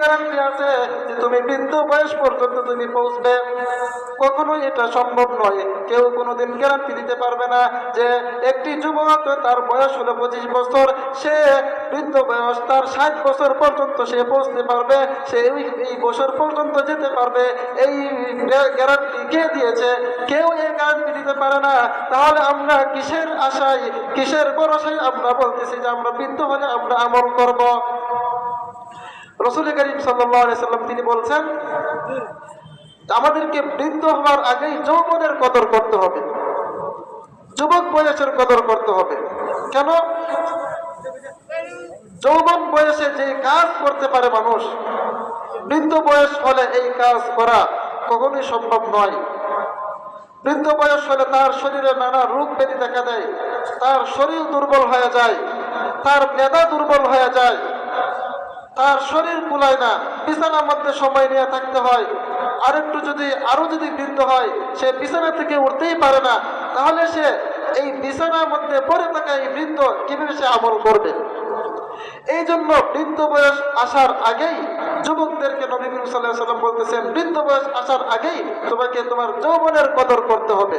Guarantee আছে যে তুমি বৃদ্ধ বয়স পর্যন্ত তুমি পৌঁছবে। কখনোই এটা সম্ভব নয়। কেউ কোনোদিন গ্যারান্টি দিতে পারবে না যে একটি যুবক তার বয়স হলো পঁচিশ বছর, সে বৃদ্ধ বয়স তার ষাট বছর পর্যন্ত সে পৌঁছতে পারবে, সে এই বছর পর্যন্ত যেতে পারবে। এই গ্যারান্টি কে দিয়েছে? কেউ এই গ্যারান্টি দিতে পারে না। তাহলে আমরা কিসের আশায়, কিসের ভরসায় আমরা বলতেছি যে আমরা বৃদ্ধ হলে আমরা আমল করব? রসুল করিম সাল্লাম তিনি বলছেন, আমাদেরকে বৃদ্ধ হওয়ার আগেই যৌবনের কদর করতে হবে। যুবক বয়সের কদর করতে হবে। কেন? যৌবন বয়সে যে কাজ করতে পারে মানুষ, বৃদ্ধ বয়স হলে এই কাজ করা কখনোই সম্ভব নয়। বৃদ্ধ বয়স হলে তার শরীরে নানা রোগ ব্যাধি দেখা দেয়, তার শরীর দুর্বল হয়ে যায়, তার মেধা দুর্বল হয়ে যায় তার শরীর কুলায় না, বিছানার মধ্যে সময় নিয়ে থাকতে হয়। আর একটু যদি, আরও যদি বৃদ্ধ হয়, সে বিছানা থেকে উঠতেই পারে না। তাহলে সে এই বিছানার মধ্যে পড়ে থাকা এই বৃদ্ধ কীভাবে সে আমল করবে? এই জন্য বৃদ্ধ বয়স আসার আগেই যুবকদেরকে নবী সাল্লাহ সাল্লাম বলতেছেন, বৃদ্ধ বয়স আসার আগেই তোমাকে তোমার যৌবনের কদর করতে হবে।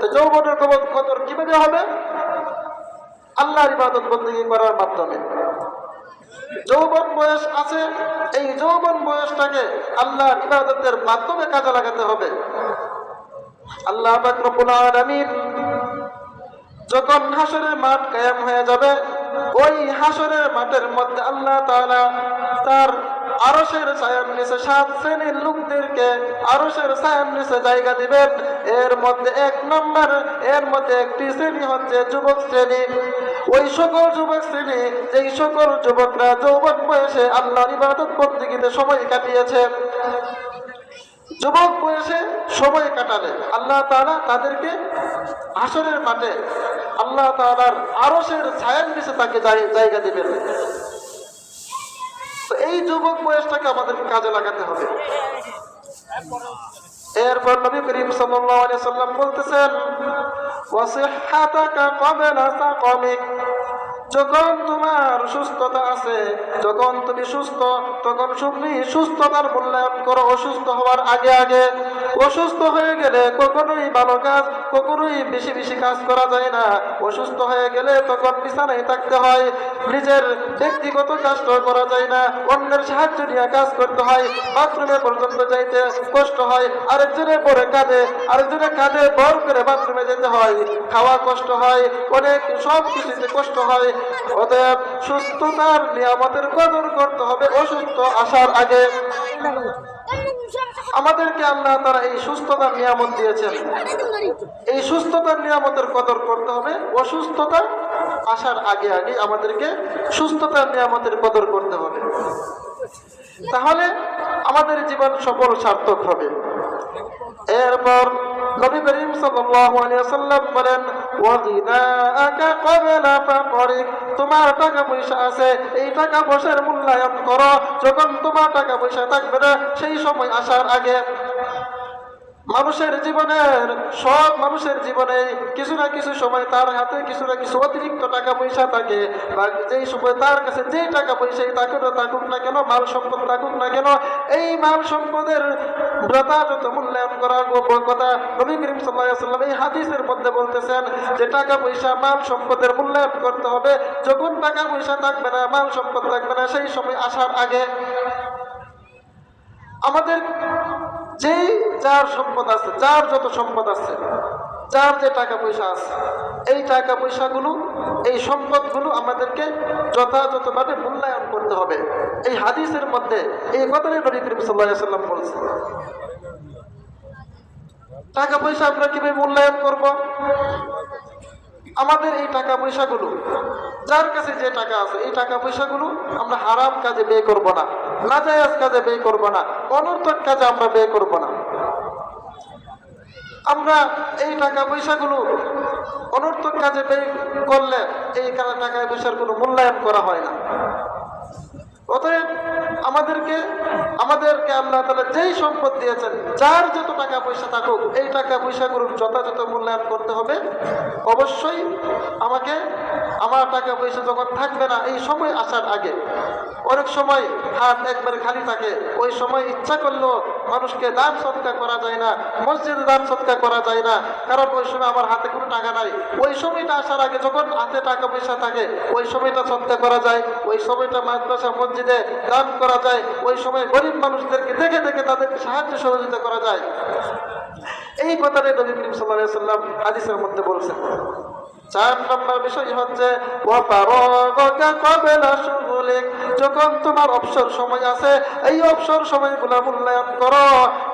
তো যৌবনের কদর কীভাবে হবে? আল্লাহর ইবাদত বন্দী করার মাধ্যমে। যৌবন বয়স আছে, এই যৌবন বয়সটাকে আল্লাহ ইবাদতের মাধ্যমে কাজে লাগাতে হবে। আল্লাহ আমির যখন হাসরের মাঠ কায়াম হয়ে যাবে, ওই হাসরের মাঠের মধ্যে আল্লাহ তার আরশের ছায়ার নিচে সাত শ্রেণির লোকদেরকে আরশের ছায়ার নিচে জায়গা দিবেন। এর মধ্যে এক নম্বর, এর মধ্যে একটি শ্রেণি হচ্ছে যুবক শ্রেণি। ওই সকল যুবক শ্রেণি, যেই সকল যুবকরা যৌবন বয়সে আল্লাহর ইবাদত বন্দিগিতে সময় কাটিয়েছে, যুবক বয়সে সময় কাটালে আল্লাহ তাআলা তাদেরকে আসরের মাঠে আল্লাহ তাআলার আরশের ছায়ার নিচে তাকে জায়গা দিবেন। এই যুবক বয়সটাকে আমাদেরকে কাজে লাগাতে হবে। এরপর নবী করিম সাল্লাম বলতেছেন যখন তোমার সুস্থতা আছে, যখন তুমি সুস্থ, তখন তুমি সুস্থতার মূল্যায়ন করো, অসুস্থ হওয়ার আগে আগে। অসুস্থ হয়ে গেলে কখনোই ভালো কাজ, কখনোই বেশি বেশি কাজ করা যায় না। অসুস্থ হয়ে গেলে তখন বিছানায় থাকতে হয়, নিজের ব্যক্তিগত কাজটা করা যায় না। অন্যের সাহায্য নিয়ে কাজ করতে হয়, বাথরুমে পর্যন্ত যাইতে কষ্ট হয়, আরেকজনের পরে কাঁধে আরেকজনের কাঁধে বর করে বাথরুমে যেতে হয়। খাওয়া কষ্ট হয়, অনেক সব কিছুতে কষ্ট হয়। অতএব সুস্থতার নিয়ামতের কদর করতে হবে অসুস্থ আসার আগে। আমাদেরকে আল্লাহ তারা এই সুস্থতার নিয়ামত দিয়েছেন। এই সুস্থতার নিয়ামতের কদর করতে হবে অসুস্থতা আসার আগে আগে আমাদেরকে সুস্থতার নিয়ামতের কদর করতে হবে। তাহলে আমাদের জীবন সফল সার্থক হবে। এরপর নবী করিম ওয়াসাল্লাম বলেন তোমার টাকা পয়সা আছে, এই টাকা পয়সার মূল্যায়ন করো। যখন তোমার টাকা পয়সা থাকবে না, সেই সময় আসার আগে মানুষের জীবনের, সব মানুষের জীবনে কিছু না কিছু সময় তার হাতে, কিছু না কিছু অতিরিক্ত টাকা পয়সা থাকে। বা যেই সময় তার কাছে যে টাকা পয়সাই থাকুক না থাকুক না কেন, মাল সম্পদ থাকুক না কেন, এই মাল সম্পদের যথাযথ মূল্যায়ন করার কথা নবী করিম সাল্লাহ সাল্লাম এই হাদিসের মধ্যে বলতেছেন যে টাকা পয়সা মাল সম্পদের মূল্যায়ন করতে হবে। যখন টাকা পয়সা থাকবে না, মাল সম্পদ থাকবে না, সেই সময় আসার আগে আমাদের যেই যার সম্পদ আছে, যার যত সম্পদ আছে, যার যে টাকা পয়সা আছে, এই টাকা পয়সাগুলো, এই সম্পদগুলো আমাদেরকে যথাযথভাবে মূল্যায়ন করতে হবে। এই হাদিসের মধ্যে, এই কথাটাই নবী করিম সাল্লাহ সাল্লাম টাকা পয়সা আমরা কীভাবে মূল্যায়ন করব? আমাদের এই টাকা পয়সাগুলো, যার কাছে যে টাকা আছে, এই টাকা পয়সাগুলো আমরা হারাম কাজে ব্যয় করব না, নাজায়াজ কাজে ব্যয় করব না, অনর্থক কাজে আমরা ব্যয় করব না। আমরা এই টাকা পয়সাগুলো অনর্থক কাজে ব্যয় করলে এই টাকা পয়সার কোনো মূল্যায়ন করা হয় না। অতএব আমাদেরকে আমাদেরকে আল্লাহ তালা যেই সম্পদ দিয়েছেন, যার যত টাকা পয়সা থাকুক, এই টাকা পয়সাগুলোর যথাযথ মূল্যায়ন করতে হবে। অবশ্যই আমাকে, আমার টাকা পয়সা যখন থাকবে না, এই সময় আসার আগে, অনেক সময় হাত একবার খালি থাকে, ওই সময় ইচ্ছা করলেও মানুষকে দান সৎকার করা যায় না, মসজিদে দান সৎকার করা যায় না। কারণ ওই সময় আমার হাতে কোনো টাকা নাই। ওই সময়টা আসার আগে যখন হাতে টাকা পয়সা থাকে, ওই সময়টা সৎকার করা যায়, ওই সময়টা মাদ্রাসা, মসজিদে দান করা যায়, ওই সময় গরিব মানুষদেরকে দেখে দেখে তাদেরকে সাহায্য সহযোগিতা করা যায়। এই কথাটাই নবী করিম সাল্লাহ সাল্লাম হাদিসের মধ্যে বলছেন। চার নম্বর বিষয় হচ্ছে শুগুলিক। যখন তোমার অবসর সময় আছে, এই অবসর সময়গুলো মূল্যায়ন করো।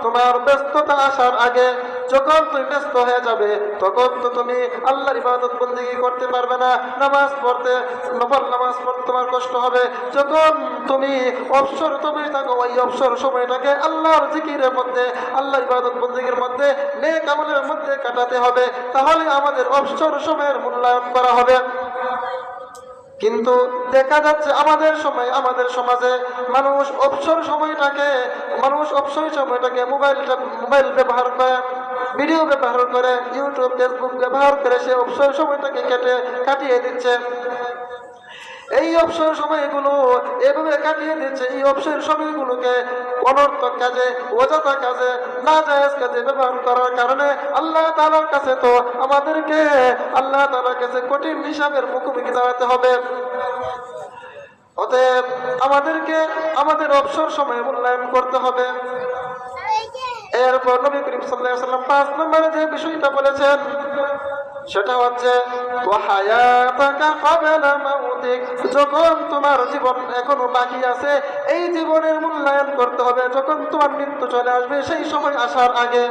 তোমার ব্যস্ততা আসার আগে, যখন তুমি ব্যস্ত হয়ে যাবে, তখন তো তুমি আল্লাহর ইবাদত বন্দিগি করতে পারবে না। নামাজ পড়তে, নফল নামাজ পড়তে তোমার কষ্ট হবে। যখন তুমি অবসর তুমি থাকো ওই অবসর সময়টাকে আল্লাহর জিকিরের মধ্যে আল্লাহ ইবাদত বন্দিগির মধ্যে, নেক আমলের মধ্যে কাটাতে হবে। তাহলে আমাদের অবসর সময়ের মূল্যায়ন করা হবে। কিন্তু দেখা যাচ্ছে আমাদের সময়, আমাদের সমাজে মানুষ অবসর সময়টাকে, মানুষ অবসর সময়টাকে মোবাইলটা, মোবাইল ব্যবহার করে, ভিডিও ব্যবহার করে, ইউটিউব, ফেসবুক ব্যবহার করে সে অবসর সময়টাকে কেটে, কাটিয়ে দিচ্ছে। এই অবসর সময়গুলো এভাবে কাটিয়ে দিচ্ছে এই অবসর সময়গুলোকে অনর্থক কাজে, অযথা কাজে না জায়েজ কাজে ব্যবহার করার কারণে আল্লাহ তালার কাছে তো আমাদেরকে, আল্লাহ তালার কাছে কঠিন হিসাবের মুখোমুখি দাঁড়াতে হবে। অতএব আমাদেরকে আমাদের অবসর সময় মূল্যায়ন করতে হবে। এরপর নবী করিম সাল্লাহ সাল্লাম পাঁচ নম্বরে যে বিষয়টা বলেছেন সেটা হচ্ছে যখন তোমার জীবন এখনও বাকি আছে, এই জীবনের মূল্যায়ন করতে হবে। যখন তোমার মৃত্যু চলে আসবে, সেই সময় আসার আগে